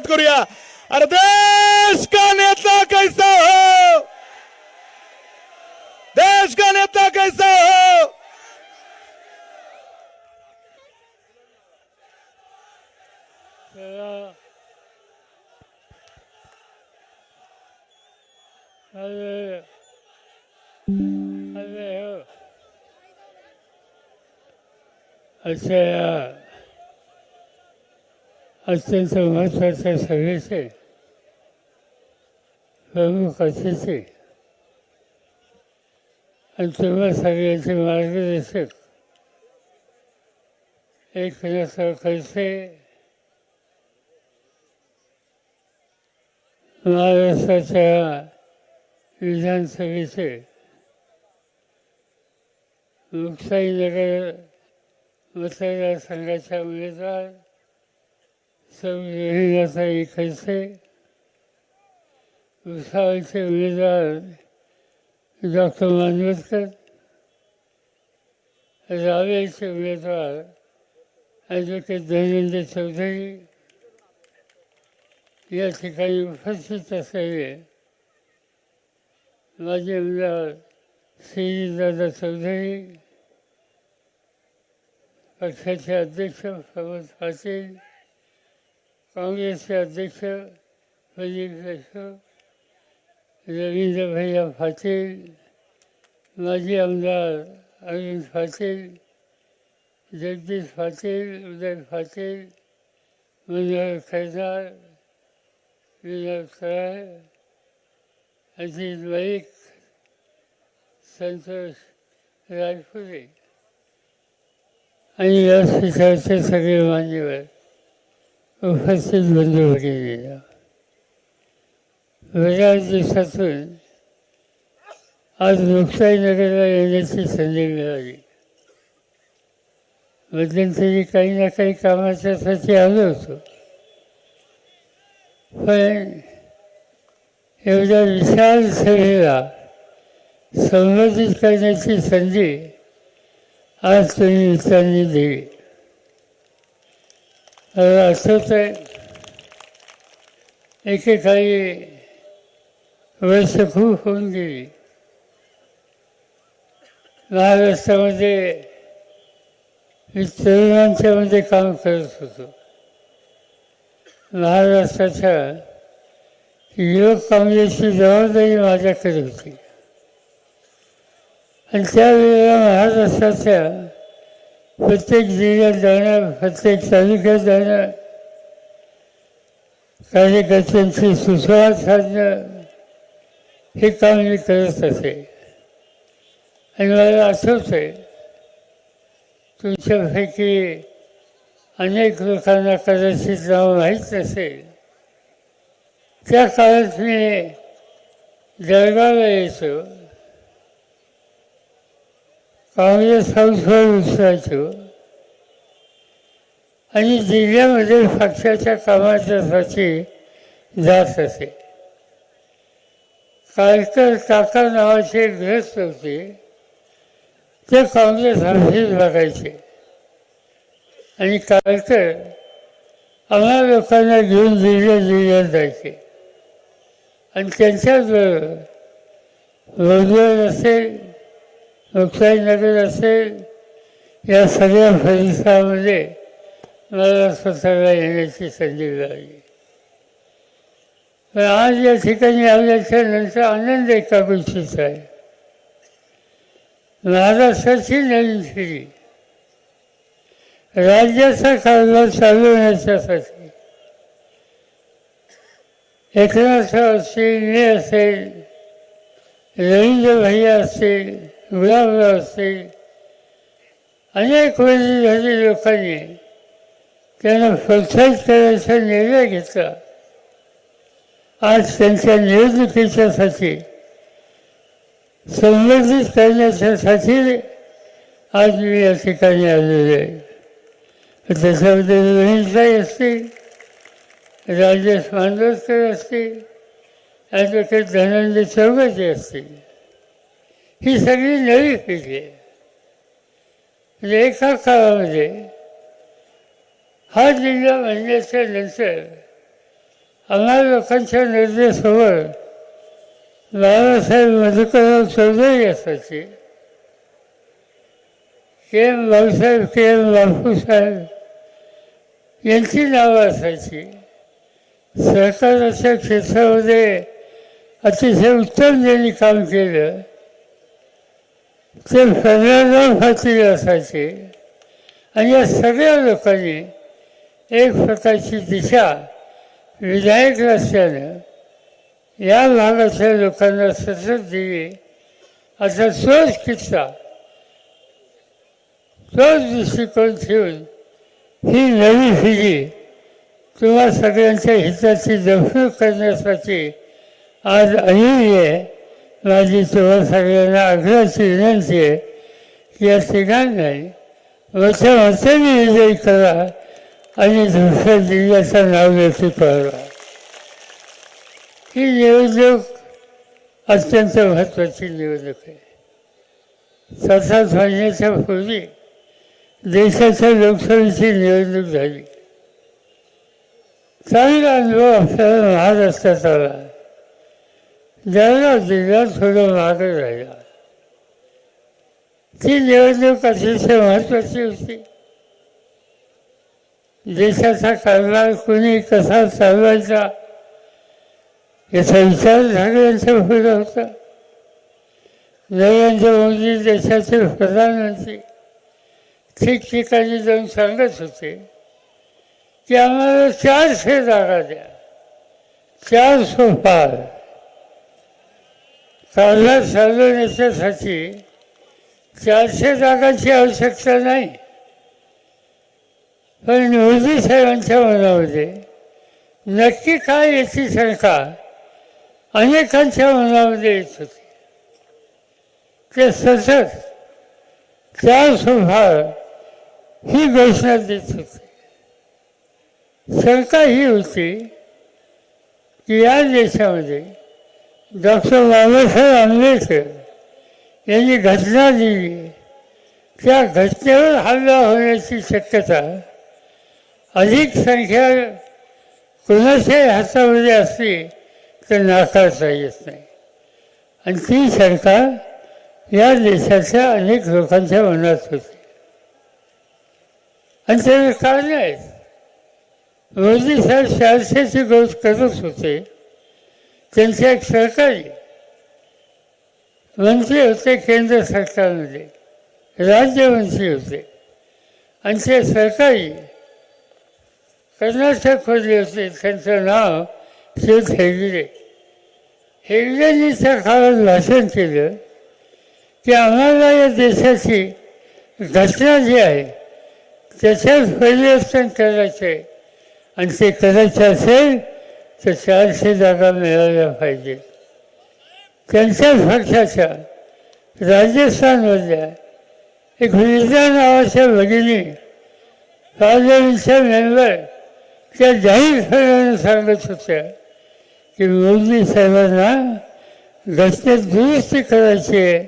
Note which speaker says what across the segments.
Speaker 1: स्वागत करूया अरे देश का नेता कैसा हो देश का नेता कैसा हो
Speaker 2: अरे अरे हो अशा या अत्यंत महत्त्वाच्या सभेचे प्रमुख अतिथी आणि तुम्हा सगळ्यांचे मार्गदर्शक एकनाथ खडसे महाराष्ट्राच्या विधानसभेचे मुक्ताईनगर मतदारसंघाच्या उमेदवार सब संविधानाचा खडसे भुसावळचे उमेदवार डॉक्टर मानवतकर रावेचे उमेदवार ॲडव्होकेट धनंजय चौधरी या ठिकाणी उपस्थित असलेले माझे आमदार श्रीदादा चौधरी पक्षाचे अध्यक्ष प्रमोद पाटील काँग्रेसचे अध्यक्ष प्रदीप देशमुख रवींद्र भैया पाटील माजी आमदार अरविंद पाटील जगदीश पाटील उदय पाटील मनोहर खैदार विनोद कराय अजित वाईक संतोष राजपुरे आणि व्यासपीठाचे सगळे मान्यवर. उपस्थित बंधू भगिनीला बऱ्याच दिवसातून आज लोकशाहीनगरला येण्याची संधी मिळाली. मध्यंतरी काही ना काही कामाच्यासाठी आलो होतो. पण एवढ्या विशाल सभेला संबोधित करण्याची संधी आज तुम्ही मित्रांनी दिली. असंच आहे एकेकाळी वर्ष खूप होऊन गेली. महाराष्ट्रामध्ये मी तरुणांच्या मध्ये काम करत होतो. महाराष्ट्राच्या युवक काँग्रेसची जबाबदारी माझ्याकडे होती. आणि त्यावेळेला महाराष्ट्राच्या प्रत्येक जिल्ह्यात जाणं प्रत्येक तालुक्यात जाणं कार्यकर्त्यांशी सुसंवाद साधणं हे काम मी करत असे. आणि मला आठवत आहे तुमच्यापैकी अनेक लोकांना कदाचित नाव माहीत नसेल त्या काळात मी जळगावला यायचो. काँग्रेस हाऊसवर उचलायचो आणि जिल्ह्यामध्ये पक्षाच्या कामाच्यासाठी जात असे. काळकर काका नावाचे ग्रस्त होते. ते काँग्रेस ऑफिस बघायचे. आणि काळकर आम्हा लोकांना घेऊन जिल्ह्या जिल्ह्यात जायचे. आणि त्यांच्याचबरोबर रोजगार असेल नगर असेल या सगळ्या परिसरामध्ये मला स्वतःला येण्याची संधी मिळाली. पण आज या ठिकाणी आल्याच्यानंतर आनंद एका गोष्टीचा आहे. महाराष्ट्राची नवीन फिरी. राज्याचा कारभार चालवण्याच्यासाठी एकनाथ असेल मी असेल रवींद्र भैया असेल गुलाबराव असतील अनेक वडीलधारी लोकांनी त्यांना प्रोत्साहित करण्याचा निर्णय घेतला. आज त्यांच्या निवडणुकीच्यासाठी संवर्धित करण्याच्यासाठी आज मी या ठिकाणी आलेलो आहे. त्याच्यामध्ये रोहिणसाई असतील राजेश मांडवकर असतील ॲडव्होकेट धनंजय चौगटे असतील ही सगळी नवी पिढी आहे म्हणजे काळामध्ये हा जिल्हा म्हणण्याच्या नंतर आम्हा लोकांच्या निर्देशावर बाबासाहेब मधुकरराव चौधरी असायचे. के एम भाऊसाहेब के एम बापूसाहेब यांची नावं असायची. सरकाराच्या क्षेत्रामध्ये अतिशय उत्तम ज्यांनी काम केलं. ते सगळ्यांना पाटील असायचे. आणि या सगळ्या लोकांनी एक प्रकारची दिशा विधायक असल्यानं या भागातल्या लोकांना सतत दिली. असा तोच किस्सा तोच दृष्टिकोन ठेवून ही नवी पिढी तुम्हा सगळ्यांच्या हिताची जपणूक करण्यासाठी आज आलेली आहे. माझी तुम्हा सगळ्यांना आग्रहाची विनंती आहे की या नाही मोठ्या मोठ्याने विजय करा आणि दुसऱ्या जिल्ह्याचं नाव व्यक्ती करा ही निवडणूक अत्यंत महत्त्वाची निवडणूक आहे. सात आठ महिन्याच्या पूर्वी देशाच्या लोकसभेची निवडणूक झाली. चांगला अनुभव आपल्याला महाराष्ट्रात आला. ज्याला दिला थोडं मागं राहिला ती निवडणूक अतिशय महत्वाची होती देशाचा कारभार कुणी कसा चालवायचा याचा विचार सगळ्यांच्या पुढे होता. नरेंद्र मोदी देशाचे प्रधानमंत्री. ठिकठिकाणी जाऊन सांगत होते की आम्हाला चारशे जागा द्या चार सोफार कारभार चालवण्याच्यासाठी चारशे जागांची आवश्यकता नाही. पण मोदी साहेबांच्या मनामध्ये नक्की काय याची शंका अनेकांच्या मनामध्ये येत होती. ते सतत चार स्वभाव ही घोषणा देत होते. शंका ही होती की या देशामध्ये डॉक्टर बाबासाहेब आंबेडकर यांनी घटना दिली. त्या घटनेवर हल्ला होण्याची शक्यता अधिक संख्या कुणाच्याही हातामध्ये असली तर नाकारता येत नाही. आणि ती शंका या देशाच्या अनेक लोकांच्या मनात होती. आणि त्याला कारण आहेत. मोदी साहेब चारशेची गोष्ट करत होते. त्यांचे एक सरकारी मंत्री होते केंद्र सरकारमध्ये. राज्यमंत्री होते. आणि ते सरकारी कर्नाटकमध्ये होते. त्यांचं नाव श्री हेगडे. हेगडेंनी त्या काळात भाषण केलं की आम्हाला या देशाची घटना जी आहे त्याच्यात परिवर्तन करायचं आहे आणि ते करायचं असेल तर चारशे जागा मिळाल्या पाहिजेत त्यांच्याच पक्षाच्या राजस्थानमधल्या एक विजा नावाच्या भगिनी राजांच्या मेंबर त्या जाहीरपणाने सांगत होत्या की मोदी साहेबांना घटनेत दुरुस्ती करायची आहे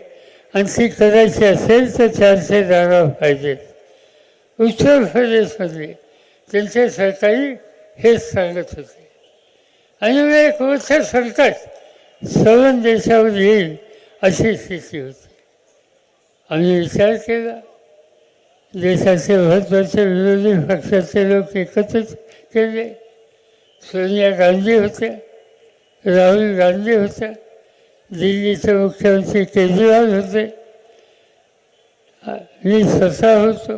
Speaker 2: आणि ती करायची असेल तर चारशे जागा पाहिजेत. उत्तर प्रदेशमध्ये त्यांचे सरकारी हेच सांगत होते. आणि मग एक मोठं संकट सवन देशावर येईल अशी स्थिती होती. आम्ही विचार केला. देशाचे महत्त्वाचे विरोधी पक्षाचे लोक एकत्रित केले. सोनिया गांधी होत्या राहुल गांधी होत्या दिल्लीचे मुख्यमंत्री केजरीवाल होते. मी स्वतः होतो.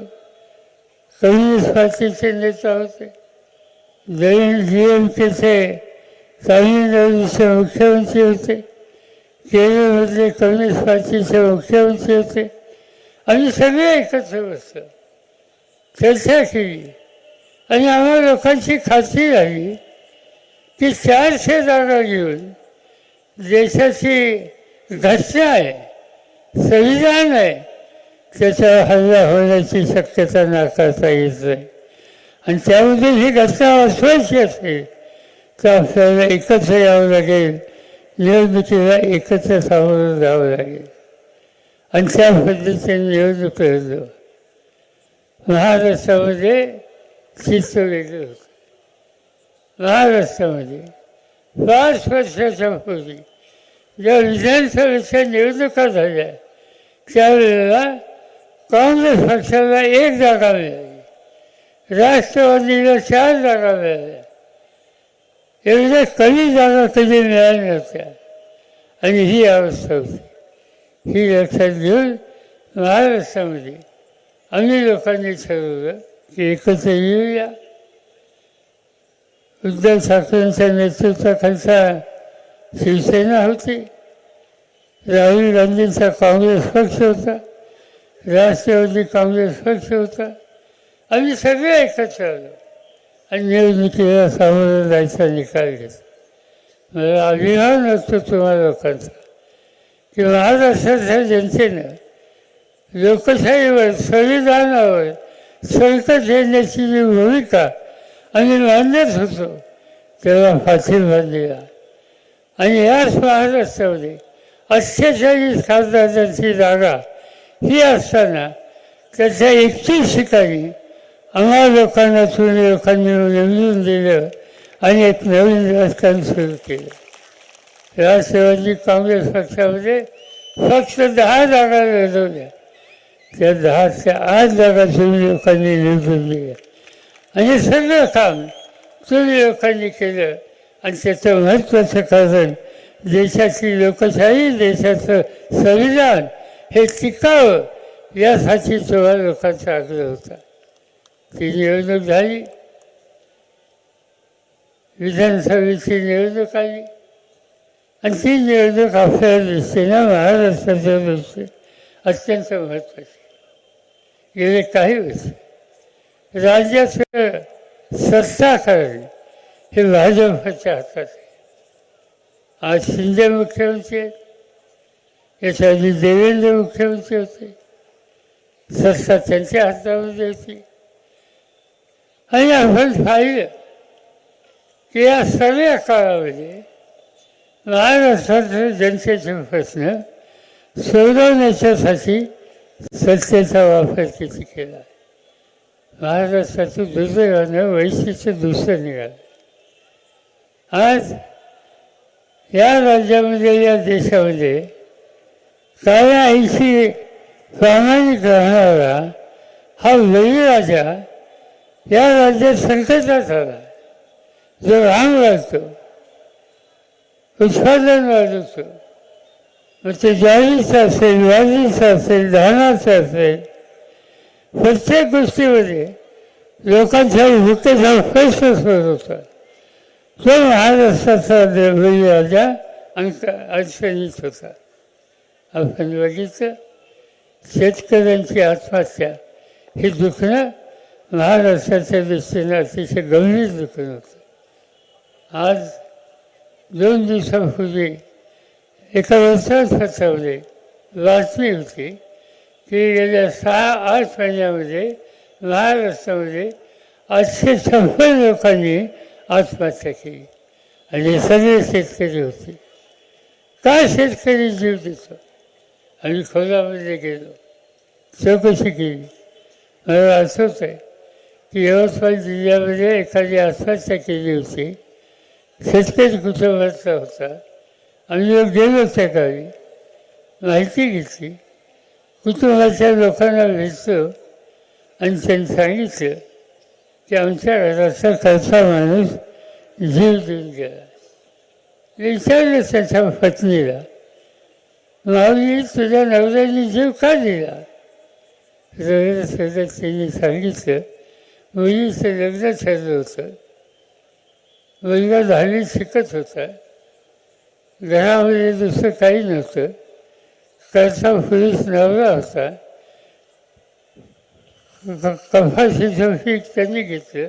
Speaker 2: कम्युनिस्ट पार्टीचे नेता होते. जैन डी एम केचे तामिळनाडूचे मुख्यमंत्री होते केरळमधले कम्युनिस्ट पार्टीचे मुख्यमंत्री होते. आम्ही सगळे एकत्र बसलो. चर्चा केली. आणि आम्हा लोकांची खात्री झाली की चारशे जागा घेऊन देशाची घटना आहे संविधान आहे त्याच्यावर हल्ला होण्याची शक्यता नाकारता येत नाही. आणि त्यामध्ये ही घटना वाचवायची असेल तर आपल्याला एकत्र यावं लागेल. निवडणुकीला एकत्र सामोरं जावं लागेल. आणि त्या पद्धतीने निवडणूक लढलो. महाराष्ट्रामध्ये चित्र वेगळं होतं. महाराष्ट्रामध्ये पाच वर्षाच्या पूर्वी ज्या विधानसभेच्या निवडणुका झाल्या त्यावेळेला काँग्रेस पक्षाला एक जागा मिळाली. राष्ट्रवादीला चार जागा मिळाल्या. एवढ्या कमी जागा कधी मिळाल्या नव्हत्या आणि ही अवस्था होती. ही लक्षात घेऊन महाराष्ट्रामध्ये आम्ही लोकांनी ठरवलं की एकत्र येऊया. उद्धव ठाकरेंच्या नेतृत्वाखालचा शिवसेना होती. राहुल गांधींचा काँग्रेस पक्ष होता. राष्ट्रवादी काँग्रेस पक्ष होता. आम्ही सगळे एकत्र आलो. आणि निर्मितीला सामोरं जायचा निकाल घेतला मला म्हणजे अभिमान असतो तुम्हा लोकांचा. की महाराष्ट्राच्या जनतेनं लोकशाहीवर संविधानावर संकट येण्याची जी भूमिका आम्ही मान्यच होतो तेव्हा पाठिंबा दिला आणि याच महाराष्ट्रामध्ये अठ्ठेचाळीस खासदारांची जागा ही असताना त्याच्या एकतीस ठिकाणी आम्हा लोकांना तुम्ही लोकांनी निवडून दिलं आणि एक नवीन राजकारण सुरू केलं. राष्ट्रवादी काँग्रेस पक्षामध्ये फक्त दहा जागा लढवल्या. त्या दहाच्या आठ जागा तुम्ही लोकांनी निवडून दिल्या. आणि सगळं काम तुम्ही लोकांनी केलं. आणि त्याचं महत्त्वाचं कारण देशाची लोकशाही देशाचं संविधान हे टिकावं यासाठी तेव्हा लोकांचा आग्रह होता. ती निवडणूक झाली. विधानसभेची निवडणूक आली. आणि ती निवडणूक आपल्या दृष्टीनं महाराष्ट्राच्या दृष्टीने अत्यंत महत्त्वाची. गेले काही वर्ष राज्याचं सत्ताकरण हे भाजपच्या हातात आहे. आज शिंदे मुख्यमंत्री आहेत. याच्या आधी देवेंद्र मुख्यमंत्री होते. सत्ता त्यांच्या हातामध्ये होती. आणि असं पाहिलं की या सगळ्या काळामध्ये महाराष्ट्रातील जनतेचे प्रश्न सोडवण्याच्यासाठी सत्तेचा वापर किती केला महाराष्ट्राचं दुर्दैवानं वैशिष्ट्य दुसरं निघालं आज या राज्यामध्ये या देशामध्ये काळ्या ऐंशी प्रामाणिक राहणारा हा राजा या राज्यात संकटात आला. जो राम राहतो उत्पादन वाढवतो मग ते ज्वारीचं असेल वाजीचं असेल धानाचं असेल. प्रत्येक गोष्टीमध्ये लोकांच्या भुकेचा प्रश्न होता. तो महाराष्ट्राचा राजा अंक अडचणीत होता. आपण बघितलं शेतकऱ्यांची आत्महत्या हे दुखणं महाराष्ट्राच्या दृष्टीनं अतिशय गंभीर दुखणं होतं आज दोन दिवसापूर्वी एका वर्तमानपत्रामध्ये बातमी होती की गेल्या सहा आठ महिन्यामध्ये महाराष्ट्रामध्ये आठशे शंभर लोकांनी आत्महत्या केली आणि सगळे शेतकरी होते. काय शेतकरी जीव देतो? आम्ही खोलामध्ये गेलो. चौकशी केली. मला आठवत आहे यवतमाळ जिल्ह्यामध्ये म्हणजे एखादी आत्महत्या केली होती शेतकरी कुटुंबाचा होता. आम्ही लोक गेलो त्या गावी माहिती घेतली. कुटुंबाच्या लोकांना भेटलो. आणि त्यांनी सांगितलं की आमच्या घराचा खर्चा माणूस जीव देऊन गेला. विचारलं त्याच्या पत्नीला माऊली तुझ्या नवऱ्याने जीव का दिला? सगळं त्यांनी सांगितलं. मुलीचं लग्न ठरलं होतं. मुलगा दहावी शिकत होता. घरामध्ये दुसरं काही नव्हतं. करता पुरुष नवरा होता. कपाशीचं पीक त्यांनी घेतलं.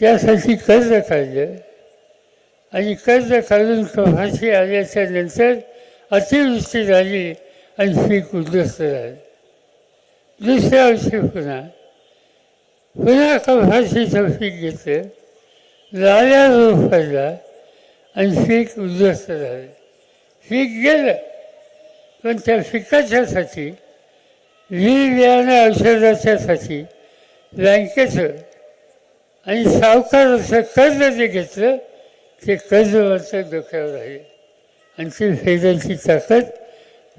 Speaker 2: त्यासाठी कर्ज काढलं. आणि कर्ज काढून कपाशी आल्याच्यानंतर अतिवृष्टी झाली आणि पीक उद्ध्वस्त झालं. दुसऱ्या वर्षी पुन्हा पुन्हा कपाशीचं पीक घेतलं. लाल्या रोग आणि पीक उद्ध्वस्त झालं. पीक गेलं पण त्या पिकाच्यासाठी वी बियाणं औषधाच्यासाठी बँकेचं आणि सावकाराचं कर्ज जे घेतलं ते कर्जवरचं डोक्यावर राहिले आणि ती फेडायची ताकद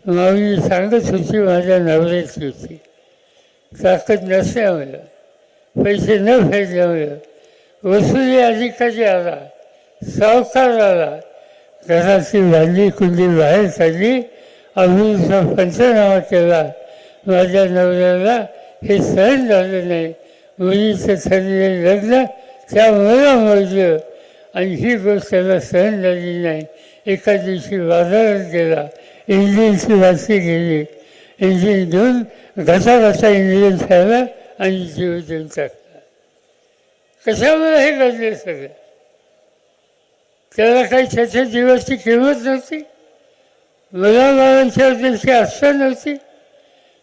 Speaker 2: माऊली सांगत होती माझ्या नवऱ्याची होती. ताकद नसल्यामुळं पैसे न फेडल्यामुळे वसुली अधिकारी आला? सावकार आला. घराची भांडी कुंडी बाहेर काढली. अभिचा पंचनामा केला. माझ्या नवऱ्याला हे सहन झालं नाही. मुलीचं ठरलेलं लग्न त्यामुळं मोडलं. आणि ही गोष्ट त्याला सहन झाली नाही. एका दिवशी बाजारात गेला. इंजिनची वाशी गेली. इंजिन घेऊन घसा घसा इंजिन खायला आणि जीव देऊन टाकला कशामुळे हे घडले सगळं? त्याला काही त्याच्या जीवाची किंमत नव्हती. मुलाबाळांच्या दिवशी आस्था नव्हती.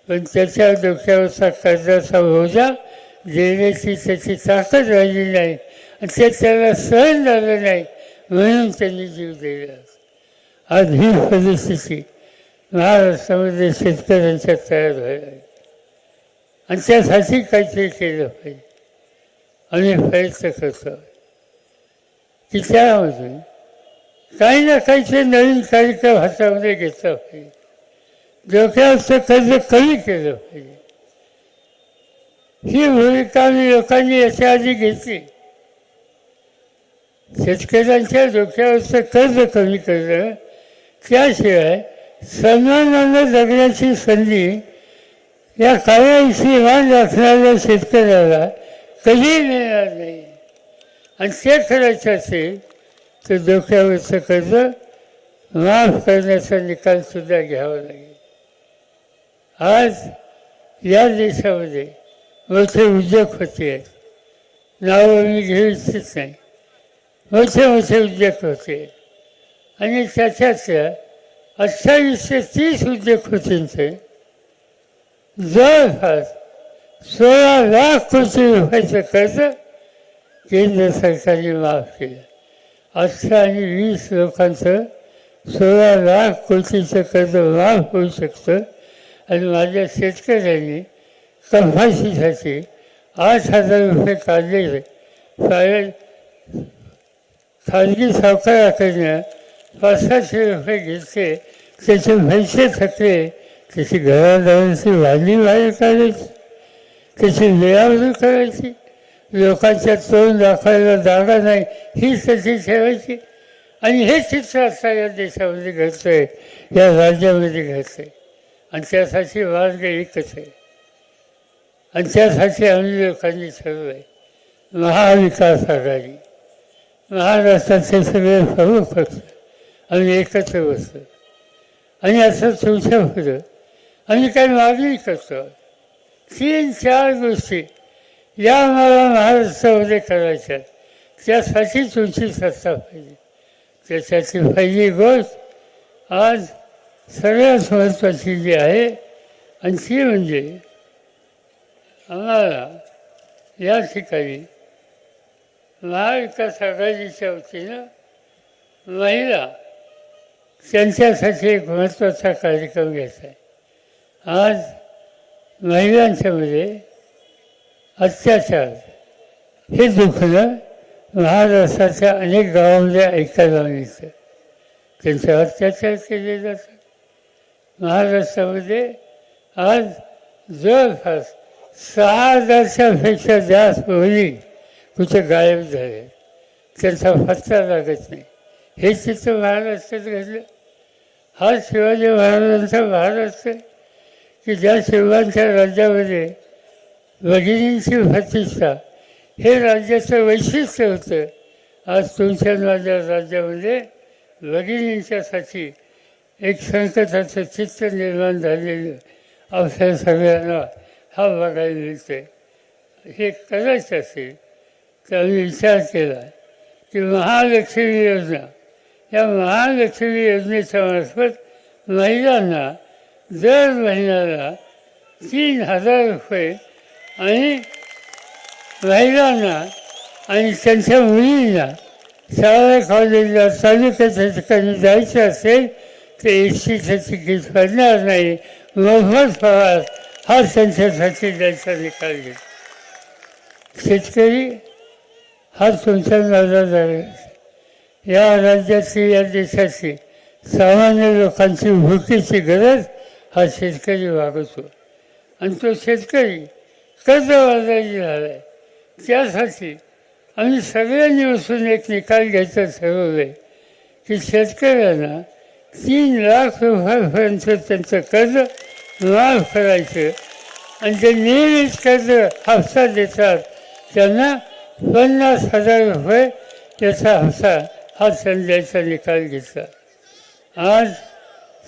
Speaker 2: पण त्याच्या डोक्यावरचा कर्जाचा भोजा देण्याची त्याची ताकद राहिली नाही आणि ते त्याला सहन झालं नाही म्हणून त्यांनी जीव दिला. आज ही परिस्थिती महाराष्ट्रामध्ये शेतकऱ्यांच्या तयार व्हायला आणि त्यासाठी काहीतरी केलं पाहिजे. आम्ही प्रयत्न करतो की त्यामधून काही ना काहीतरी नवीन कार्यक्रम हातामध्ये घेतला पाहिजे. डोक्यावरचं कर्ज कमी केलं पाहिजे. ही भूमिका आम्ही लोकांनी याच्या आधी घेतली. शेतकऱ्यांच्या डोक्यावरचं कर्ज कमी करणं त्याशिवाय सन्मानानं जगण्याची संधी या काळाशी मान असणाऱ्या शेतकऱ्याला कधीही मिळणार नाही. आणि ते करायचं असेल तर डोक्यावरचं कर्ज माफ करण्याचा निकालसुद्धा घ्यावा लागेल. आज या देशामध्ये मोठे उद्योग होते. आहेत नावं मी घेऊ इच्छित नाही. मोठे मोठे उद्योग होते. आणि त्याच्यातल्या अठ्ठावीसशे तीस उद्योग होतींचे जवळपास सोळा लाख कोटी रुपयाचं कर्ज केंद्र सरकारने माफ केलं. अठरा आणि वीस लोकांचं सोळा लाख कोटीचं कर्ज माफ होऊ शकतं आणि माझ्या शेतकऱ्यांनी कपाशीसाठी आठ हजार रुपये काढलेले कारण खाजगी सावकाराकडनं पाच सातशे रुपये घेतले. त्याचे पैसे थकले. त्याची घरादारांची वाली बाहेर काढायची त्याची लेआवरी करायची लोकांच्या तोंड दाखवायला जागा नाही ही त्याची ठेवायची आणि हे चित्र आता या देशामध्ये घडतंय या राज्यामध्ये घडतंय आणि त्यासाठी मार्ग एकच आहे आणि त्यासाठी आम्ही लोकांनी ठरवलं आहे महाविकास आघाडी महाराष्ट्राचे सगळे सर्व पक्ष आम्ही एकत्र बसतो आणि असं तुमच्या पुढं आम्ही काही मागणी करतो तीन चार गोष्टी या आम्हाला महाराष्ट्रामध्ये करायच्या त्यासाठी तुमची सत्ता पाहिजे. त्याच्याची पहिली गोष्ट आज सगळ्यात महत्त्वाची जी आहे आणि ती म्हणजे आम्हाला या ठिकाणी महाविकास आघाडीच्या वतीनं महिला त्यांच्यासाठी एक महत्त्वाचा कार्यक्रम घ्यायचा आहे. आज महिलांच्यामध्ये अत्याचार. हे दुखणं महाराष्ट्राच्या अनेक गावामध्ये ऐकायला मिळतं त्यांचे अत्याचार केले जातात. महाराष्ट्रामध्ये आज जवळपास सहा हजारच्यापेक्षा जास्त मुली कुठे गायब झाले. त्यांचा पत्ता लागत नाही. हे चित्र महाराष्ट्रात घडलं. हा शिवाजी महाराजांचा महाराष्ट्र की ज्या शिवांच्या राज्यामध्ये भगिनींची भातिष्ठा हे राज्याचं वैशिष्ट्य होतं. आज तुमच्या माझ्या राज्यामध्ये भगिनींच्यासाठी एक संकटाचं चित्र निर्माण झालेलं आपल्या सगळ्यांना हा बघायला मिळते हे करायचं असेल तर आम्ही विचार केला की महालक्ष्मी योजना. या महालक्ष्मी योजनेच्या मार्फत महिलांना दर महिन्याला तीन हजार रुपये आणि महिलांना आणि त्यांच्या मुलींना शाळा कॉलेजला तालुक्याच्या ठिकाणी जायचं असेल तर एसटीचं तिकीट पडणार नाही. मोफत प्रवास हा त्यांच्यासाठी द्यायचा निकाल घेतला शेतकरी हा तुमच्या नादात या राज्याची या देशाची सामान्य लोकांची भूकीची गरज हा शेतकरी वागतो आणि तो शेतकरी कर्जबाजारी झाला आहे त्यासाठी आम्ही सगळ्यांनी बसून एक निकाल घ्यायचा ठरवलं आहे की शेतकऱ्यांना तीन लाख रुपयापर्यंत त्यांचं कर्ज माफ करायचं. आणि जे नियमित कर्ज हप्ता देतात त्यांना पन्नास हजार रुपये त्याचा हप्ता हा संध्याचा निकाल घेतला आज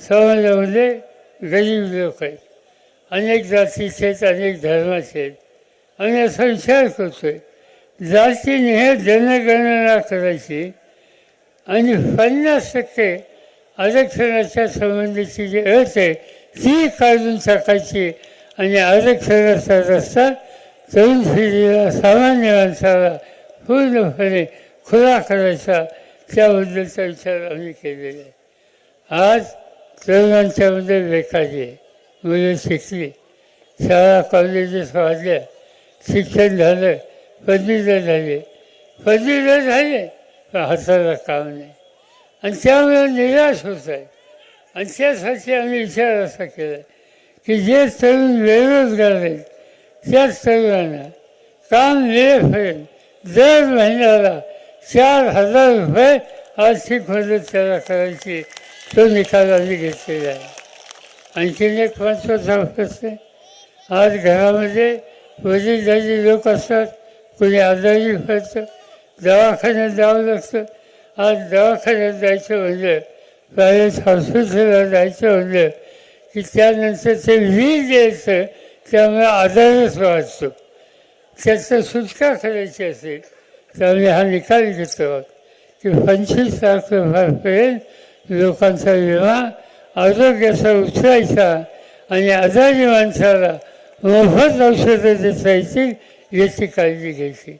Speaker 2: समाजामध्ये गरीब लोक आहेत. अनेक जातीचे आहेत अनेक धर्माचे आहेत. आणि असा विचार करतो आहे जातीने हे जनगणना करायची आणि पन्नास टक्के आरक्षणाच्या संबंधीची जी अट आहे ती काढून टाकायची आणि आरक्षणाचा रस्ता तरुण पिढीला सामान्य माणसाला पूर्णपणे खुला करायचा त्याबद्दलचा विचार आम्ही केलेला आहे. आज तरुणांच्यामध्ये रेखाचे मुलं शिकली शाळा कॉलेजेस वाढल्या शिक्षण झालं पदवीधर झाले पदवीधर झाले पण हाताला काम नाही आणि त्यामुळे निराश होत आहे आणि त्यासाठी आम्ही विचार असा केला की जे तरुण बेरोजगार आहेत त्याच तरुणांना काम मिळेपर्यंत दर महिन्याला चार हजार रुपये आर्थिक मदत त्याला करायची तो निकाल आम्ही घेतलेला आहे आणखीन एक महत्त्वाचा असते आज घरामध्ये वडीलधारी लोक असतात कोणी आजारी पडतं दवाखान्यात जावं लागतं. आज दवाखान्यात जायचं म्हणजे प्रायव्हेट हॉस्पिटलला जायचं म्हणजे की त्यानंतर ते वीज द्यायचं त्यामुळे आजारच वाचतो त्याचं सुटका करायची असेल तर आम्ही हा निकाल घेतो. की पंचवीस लाख रुपयापर्यंत लोकांचा विमा आरोग्याचा उचलायचा आणि आजारी माणसाला मोफत औषधं देता येतील याची काळजी घ्यायची.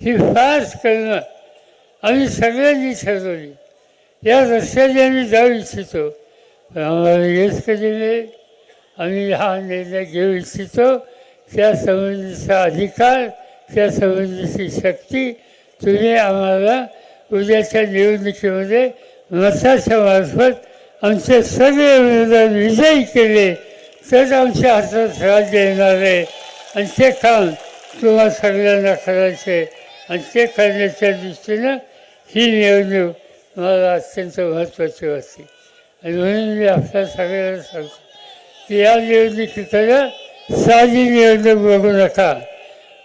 Speaker 2: ही फास करणं आम्ही सगळ्यांनी ठरवली. या रस्त्याने आम्ही जाऊ इच्छितो. आम्हाला यश कधी मिळेल? आम्ही हा निर्णय घेऊ इच्छितो. त्या संबंधीचा अधिकार त्या संबंधीची शक्ती तुम्ही आम्हाला उद्याच्या निवडणुकीमध्ये मताच्या मार्फत आमचे सगळे विरोधात विजयी केले. तर आमच्या हातात राज्य येणार आहे. आणि ते काम तुम्हा सगळ्यांना करायचे आणि ते करण्याच्या दृष्टीनं ही निवडणूक मला अत्यंत महत्त्वाची वाटते. आणि म्हणून मी आपल्या सगळ्यांना सांगतो की या निवडणुकीकडं साधी निवडणूक बघू नका.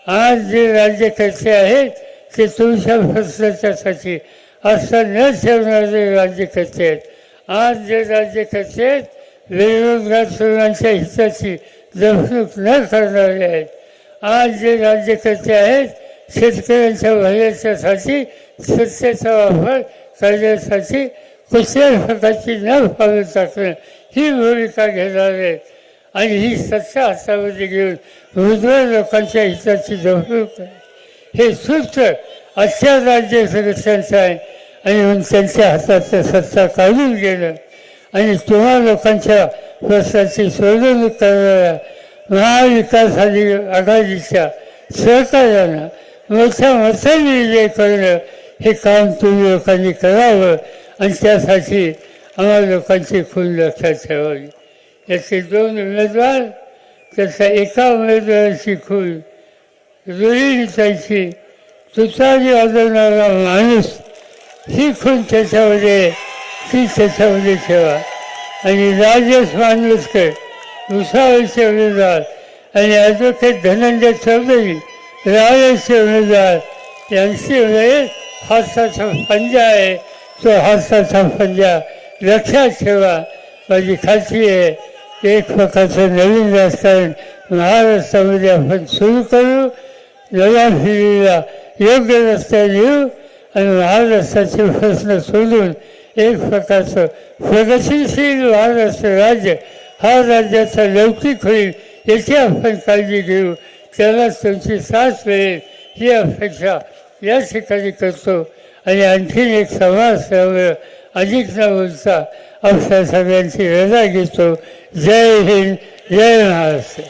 Speaker 2: आज जे राज्यकर्ते आहेत ते तुमच्या प्रश्नाच्यासाठी असं न ठेवणारे राज्यकर्ते आहेत? आज जे राज्यकर्ते आहेत बेरोजगार तरुणांच्या हिताची जपणूक न करणारे आहेत. आज जे राज्यकर्ते आहेत शेतकऱ्यांच्या भल्याच्यासाठी सत्तेचा वापर करण्यासाठी कुशल प्रकारची न पावलं टाकणं ही भूमिका घेणार आहेत. आणि ही सत्ता हातामध्ये घेऊन उजव्या लोकांच्या हिताची जपणूक हे सूत्र अशा राज्य सदस्यांचं आहे. आणि म्हणून त्यांच्या हाताचं सत्ता काढून गेलं. आणि तुम्हा लोकांच्या प्रश्नाची सोडवणूक करणाऱ्या महाविकास आधी आघाडीच्या सहकार्यानं मोठ्या मताने विजय करणं हे काम तुम्ही लोकांनी करावं आणि त्यासाठी आम्हा लोकांची खून लक्षात ठेवावी. याचे दोन उमेदवार त्याच्या एका उमेदवाराची खून रोहिणीची तुतारी वाजवणारा माणूस ही खून त्याच्यामध्ये ती त्याच्यामध्ये ठेवा आणि राजेश मानवेसकर भुसावळचे उमेदवार आणि ॲडव्होकेट धनंजय चौधरी रावेचे उमेदवार यांची वेळ हाताचा पंजा आहे. तो हाताचा पंजा लक्षात ठेवा माझी खात्री आहे. की एक प्रकारचं नवीन राजकारण महाराष्ट्रामध्ये आपण सुरू करू. नव्या पिढीला योग्य रस्त्याने येऊ आणि महाराष्ट्राचे प्रश्न सोडून एक प्रकारचं प्रगतीशील महाराष्ट्र राज्य हा राज्याचा लौकिक होईल याची आपण काळजी घेऊ. त्यालाच तुमची साथ मिळेल ही अपेक्षा या ठिकाणी करतो. आणि आणखीन एक समाज त्यामुळं अधिक न बोलता आपल्या सगळ्यांची रजा घेतो. जय हिंद जय महाराष्ट्र.